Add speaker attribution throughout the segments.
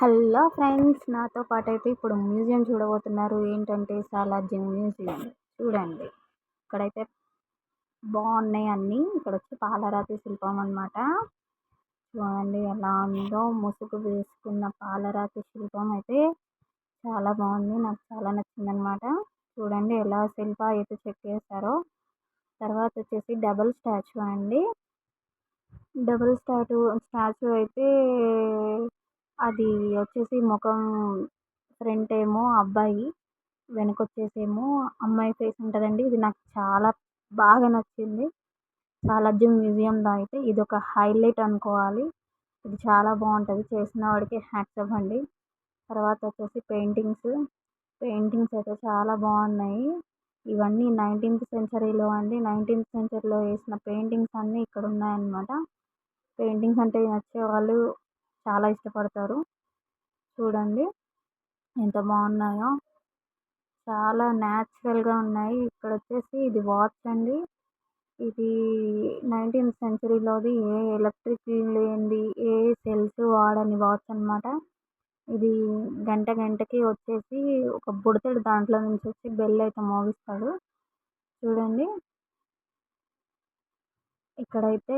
Speaker 1: Hello friends నాతో పాటు అయితే ఇప్పుడు మ్యూజియం చూడబోతున్నారు. ఏంటంటే సాలార్జంగ్ మ్యూజియం. చూడండి. ఇక్కడైతే బాగున్నాయి అన్నీ. ఇక్కడ వచ్చి పాలరాతి శిల్పం అనమాట చూడండి ఎలా ఉందో ముసుగు వేసుకున్న పాలరాతి శిల్పం అయితే చాలా బాగుంది నాకు చాలా నచ్చింది అనమాట చూడండి ఎలా శిల్ప అయితే చెక్ చేశారో తర్వాత వచ్చేసి డబుల్ స్టాచ్యూ అండి. డబుల్ స్టాట్యూ స్టాచ్యూ అయితే అది వచ్చేసి ముఖం ఫ్రంట్ ఏమో అబ్బాయి వెనక వచ్చేసేమో అమ్మాయి ఫేస్ ఉంటుందండి. ఇది నాకు చాలా బాగా నచ్చింది. సాలార్జంగ్ మ్యూజియంలో అయితే ఇది ఒక హైలైట్ అనుకోవాలి. ఇది చాలా బాగుంటుంది. చేసిన వాడికి హ్యాట్స్ ఆఫ్ అండి. తర్వాత వచ్చేసి పెయింటింగ్స్. పెయింటింగ్స్ అయితే చాలా బాగున్నాయి. ఇవన్నీ నైన్టీన్త్ సెంచరీలో అండి. నైన్టీన్త్ సెంచరీలో వేసిన పెయింటింగ్స్ అన్నీ ఇక్కడ ఉన్నాయన్నమాట పెయింటింగ్స్ అంటే నచ్చేవాళ్ళు చాలా ఇష్టపడతారు. చూడండి. ఎంత బాగున్నాయో. చాలా న్యాచురల్గా ఉన్నాయి. ఇక్కడ వచ్చేసి ఇది వాచ్ అండి. ఇది నైన్టీన్త్ సెంచరీలోది ఏ ఎలక్ట్రిక్ లేనిది ఏ సెల్స్ వాడని వాచ్ అనమాట ఇది గంట గంటకి వచ్చేసి ఒక బుడతడు దాంట్లో నుంచి వచ్చి బెల్ అయితే మోగిస్తాడు. చూడండి. ఇక్కడైతే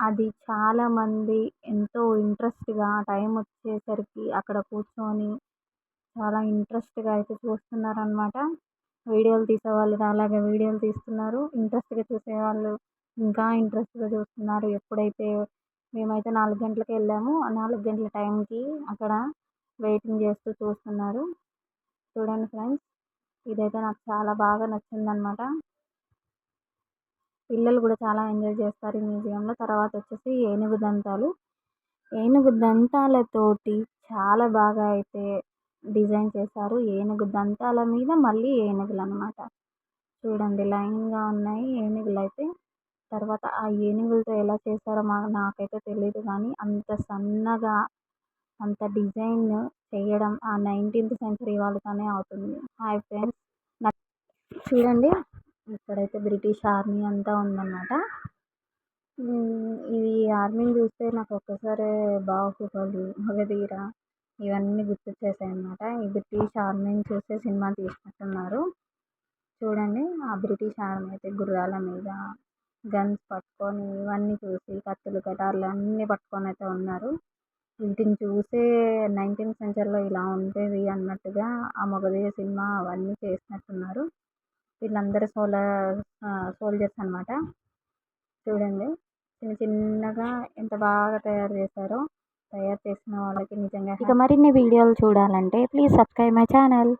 Speaker 1: అది చాలామంది ఎంతో ఇంట్రెస్ట్గా టైం వచ్చేసరికి అక్కడ కూర్చొని చాలా ఇంట్రెస్ట్గా అయితే చూస్తున్నారు అనమాట వీడియోలు తీసేవాళ్ళు అలాగే వీడియోలు తీస్తున్నారు. ఇంట్రెస్ట్గా చూసేవాళ్ళు ఇంకా ఇంట్రెస్ట్గా చూస్తున్నారు. ఎప్పుడైతే మేమైతే నాలుగు గంటలకు వెళ్ళాము ఆ నాలుగు గంటల టైంకి అక్కడ వెయిటింగ్ చేస్తూ చూస్తున్నారు. చూడండి ఫ్రెండ్స్ ఇదైతే నాకు చాలా బాగా నచ్చిందనమాట పిల్లలు కూడా చాలా ఎంజాయ్ చేస్తారు ఈ మ్యూజియంలో. తర్వాత వచ్చేసి ఏనుగు దంతాలు. ఏనుగు దంతాలతోటి చాలా బాగా అయితే డిజైన్ చేశారు. ఏనుగు దంతాల మీద మళ్ళీ ఏనుగులు అనమాట చూడండి లైన్గా ఉన్నాయి ఏనుగులు అయితే. తర్వాత ఆ ఏనుగులతో ఎలా చేస్తారో మా నాకైతే తెలియదు కానీ అంత సన్నగా అంత డిజైన్ చేయడం ఆ నైన్టీన్త్ సెంచరీ వాళ్ళతోనే అవుతుంది. Hi friends. చూడండి. ఇక్కడైతే బ్రిటిష్ ఆర్మీ అంతా ఉందన్నమాట. ఈ ఆర్మీని చూస్తే నాకు ఒక్కసారే బాహుబలి మగధీర ఇవన్నీ గుర్తొచ్చేసాయి అన్నమాట ఈ బ్రిటిష్ ఆర్మీని చూసే సినిమా తీసినట్టున్నారు. చూడండి ఆ బ్రిటిష్ ఆర్మీ అయితే గుర్రాల మీద గన్స్ పట్టుకొని ఇవన్నీ చూసి కత్తులు కటార్లు అన్నీ పట్టుకొని అయితే ఉన్నారు. వీటిని చూసే నైన్టీన్త్ సెంచరీలో ఇలా ఉండేది అన్నట్టుగా ఆ మగధీర సినిమా అవన్నీ చేసినట్టున్నారు. వీళ్ళందరూ సోలర్ సోల్జర్స్ అనమాట చూడండి. చిన్న చిన్నగా ఎంత బాగా తయారు చేశారో తయారు చేసిన వాళ్ళకి నిజంగా ఇక మరిన్ని వీడియోలు చూడాలంటే ప్లీజ్ సబ్స్క్రైబ్ మై ఛానల్